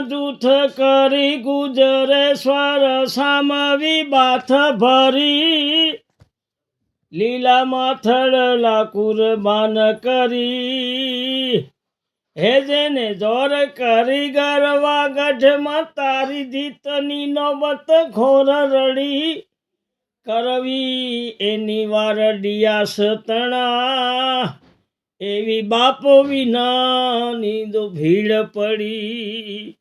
જૂથ કરી ગુજરે, સ્વર સામવી, બાથ ભરી. લીલા માથડલા કુરબાન કરી. હે જેને જોર કરી ગરવા ગઢમાં, તારી જીતની નોબત ઘોર રડી. કરવી એની વાર ડિયાસ તણા. એવી બાપો વિનાની દો ભીડ પડી.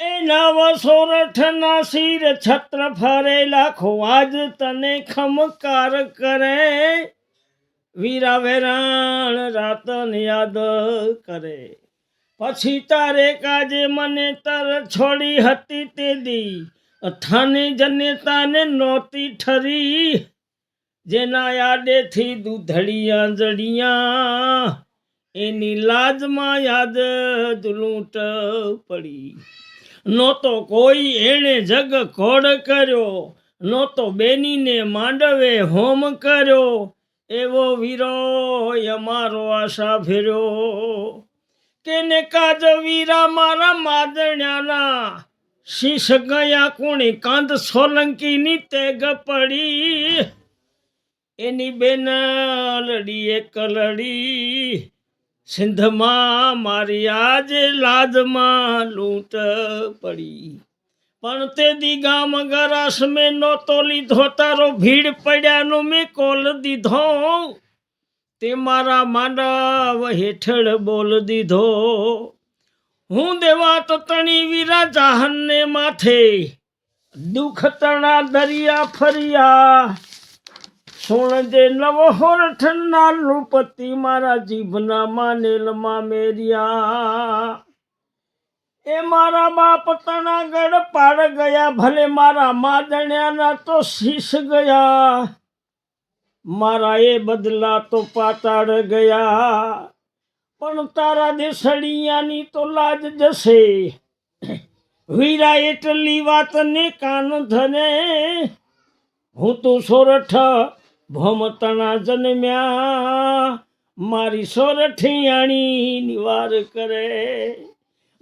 એ નવ સોરઠના શિર છત્ર ફરે લાખો તને ખમકાર કરે. વીરા વેરાણ રાતન યાદ કરે. પછી તારે કાજે મને તર છોડી હતી તે દી. અથાને જનેતાને નહોતી ઠરી. જેના યાદેથી દૂધડિયા જડિયા એની લાજમાં યાદ લૂંટ પડી. નહોતો કોઈ એણે જગ ખોડ કર્યો, નહોતો બેનીને માંડવે હોમ કર્યો. એવો વીરો અમારો આશા ફેર્યો. કેને કાજ વીરા મારા માદણ્યાના? શીશ ગયા કુણી કાંદ સોલંકીની તેગ પડી. એની બેન લડી એક લડી સિંધમાં મારી આજે લાદમાં લૂંટ પડી. પણ તે દી ગામ ગરાસ મેં નહોતો લીધો, તારો ભીડ પડ્યાનો મેં કોલ દીધો. તે મારા માંડવ હેઠળ બોલ દીધો. હું દેવા તણી વીરા જાહનને માથે દુઃખ તણા દરિયા ફર્યા. સોણજે નવ હોરઠના નૃપતિ મારા જીભના માનેલમાં મેરિયા. એ મારા બાપ તણાગઢ પાડ ગયા, ભલે મારા માદણ્યાના તો શીશ ગયા. મારા એ બદલા તો પાતાળ ગયા. પણ તારા દેસડિયાની તો લાજ જશે. વીરા એટલી વાતને કાન ધને. હું તો સોરઠ ભોમતણા જન્મ્યા. મારી સોરઠિયાણી નિવાર કરે.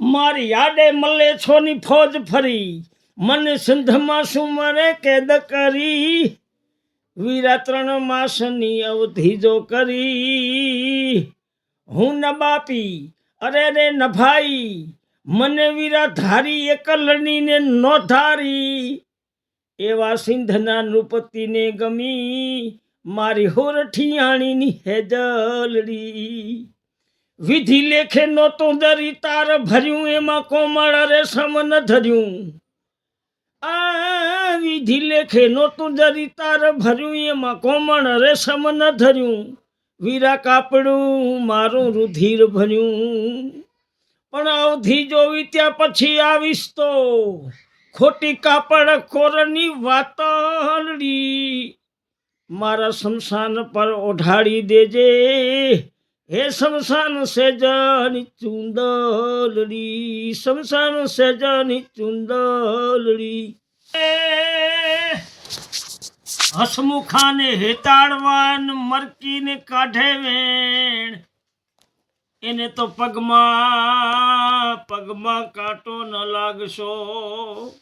મારી યાદે મલે છોની ફોજ ફરી. મને સિંધમાં સુમરે કેદ કરી? વીરા ત્રણ માસની અવધિ જો કરી. હું ન બાપી અરે રે ન ભાઈ મને વીરા ધારી એકલણીને નો ધારી એવા સિંધના નૃપતિને ગમી મારી હોરઠિયાણીની હેજલડી વિધિ લેખે નહોતું દરી, તાર ભર્યું, એમાં કોમળ રેશમ ન ધર્યું. આ વિધિ લેખે નહોતું દરી, તાર ભર્યું, એમાં કોમળ રેશમ ન ધર્યું. વીરા કાપડું મારું રુધિર ભર્યું. પણ અવધિ જોવી, ત્યાં પછી આવીશ તો ખોટી કાપડ કોરની વાતડી મારા શમશાન પર ઓઢાડી દેજે. હે શમશાન સેજની ચુંદલડી. શમશાન સેજની ચુંદલડી. હસમુખાને હેતાડવાન મરકીને કાઢે વેણ. એને તો પગમાં પગમાં કાંટો ન લાગશો.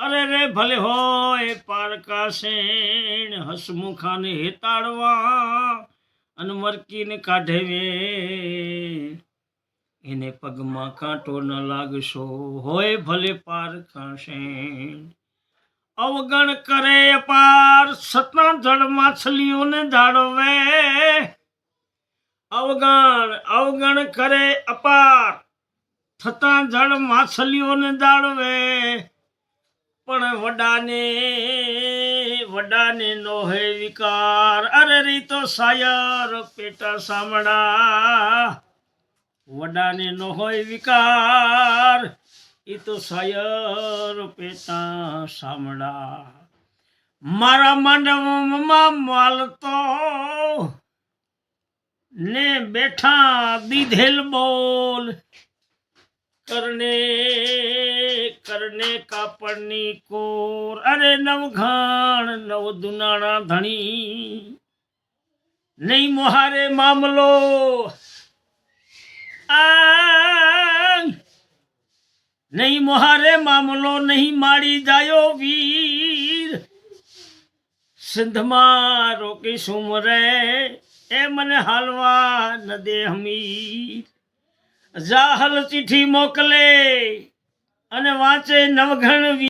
અરે રે ભલે હોય પારકા શેણ હસમુખાને હેતાડવા અને મરકીને કાઢે વે એને પગમાં કાંટો ન લાગશો. હોય ભલે પારકા શેણ અવગણ કરે અપાર સતના જળ માછલીઓને ધાડવે અવગણ અવગણ કરે અપાર થતા જળ માછલીઓને જાળવે પણ વડાને વડાને નો હે વિકાર. અરે રી તો સાયર પેટા સામડા વડાને નો હોય વિકાર. એ તો સાયર પેટા સામડા મારા માંડવમાં માલતો ને બેઠા દીધેલ બોલ. કરને કરને કાપડની કોર અરે નવઘાણ નવ દુનાણા ધણી નહીં મોહારે મામલો આ નહીં મોહારે મામલો નહીં માડી જાયો વીર સિંધમાં રોકી સુમરે એ મને હાલવા ન દે હમીર જાહલ ચિઠ્ઠી મોકલે અને વાંચે નવઘણ